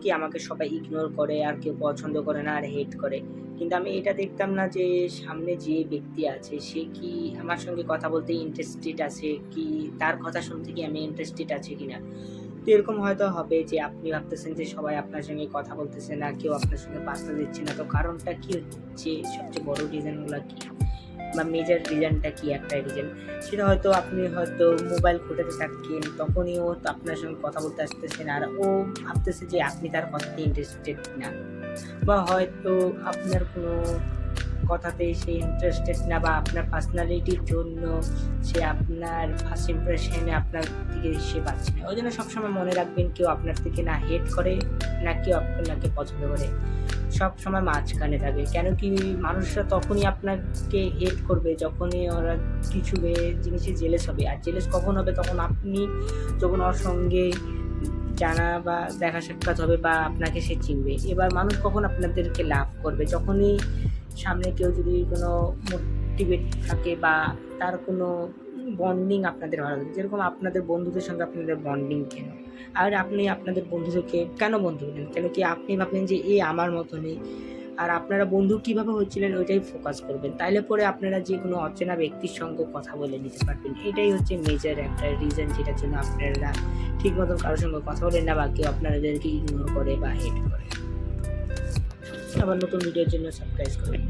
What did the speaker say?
কি আমাকে সবাই ইগনোর করে, আর কেউ পছন্দ করে না, আর হেট করে? কিন্তু আমি এটা দেখতাম না যে সামনে যে ব্যক্তি আছে, সে কি আমার সঙ্গে কথা বলতে ইন্টারেস্টেড আছে, কি তার কথা শুনতে কি আমি ইন্টারেস্টেড আছে কিনা? তো এরকম হয়তো হবে যে আপনি ভাবতেছেন যে সবাই আপনার সঙ্গে কথা বলতেছে না, কেউ আপনার সঙ্গে পাস্তা দিচ্ছে না। তো কারণটা কি হচ্ছে? সবচেয়ে বড় রিজনগুলো কি? বা মেজর রিজনটা কি একটা রিজন সেটা হয়তো আপনি হয়তো মোবাইল ঘুটাতে থাকেন তখনই ও আপনার সঙ্গে কথা বলতে আসতেছে না আর ও ভাবতেছে যে আপনি তার কথাতে ইন্টারেস্টেড না বা হয়তো আপনার কোনো কথাতে সে ইন্টারেস্টেড না বা আপনার পার্সোনালিটির জন্য সে আপনার ফার্স্ট ইমপ্রেশনে আপনার থেকে সে পাচ্ছে না। ওই জন্য সবসময় মনে রাখবেন কেউ আপনার থেকে না হেট করে, না কেউ আপনাকে পছন্দ করে। সব সময় মাঝখানে থাকে। কেন কি মানুষরা তখনই আপনাকে হেল্প করবে, যখনই ওরা কিছু জিনিসে জেলেস হবে। আর জেলেস কখন হবে? তখন আপনি যখন ওর সঙ্গে জানা বা দেখা সাক্ষাৎ হবে বা আপনাকে সে চিনবে। এবার মানুষ কখন আপনাদেরকে লাভ করবে? যখনই সামনে কেউ যদি কোনো মোটিভেট থাকে বা তার কোনো বন্ডিং আপনাদের ভালো লাগে, যেরকম আপনাদের বন্ধুদের সঙ্গে আপনাদের বন্ডিং কেন? আর আপনি আপনাদের বন্ধুদেরকে কেন বন্ধু বলেন? কেন কি আপনি ভাবলেন যে এ আমার মতনই আর আপনারা বন্ধু কীভাবে হচ্ছিলেন ওইটাই ফোকাস করবেন। তাইলে পরে আপনারা যে কোনো অচেনা ব্যক্তির সঙ্গে কথা বলে নিতে পারবেন। এটাই হচ্ছে মেজর একটা রিজন যেটার জন্য আপনারা ঠিক মতন কারোর সঙ্গে কথা বলেন না বা কেউ আপনাদেরকে ইগনোর করে বা হেট করে। আবার নতুন ভিডিওর জন্য সাবস্ক্রাইব করবেন